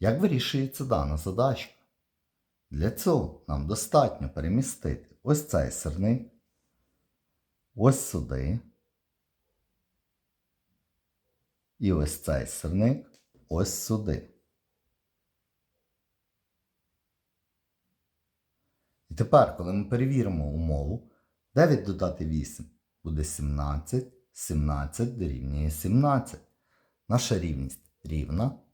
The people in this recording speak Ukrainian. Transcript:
Як вирішується дана задачка? Для цього нам достатньо перемістити ось цей сирник, ось сюди. І ось цей сирник ось сюди. І тепер, коли ми перевіримо умову, 9 додати 8 буде 17, 17 дорівнює 17. Наша рівність рівна,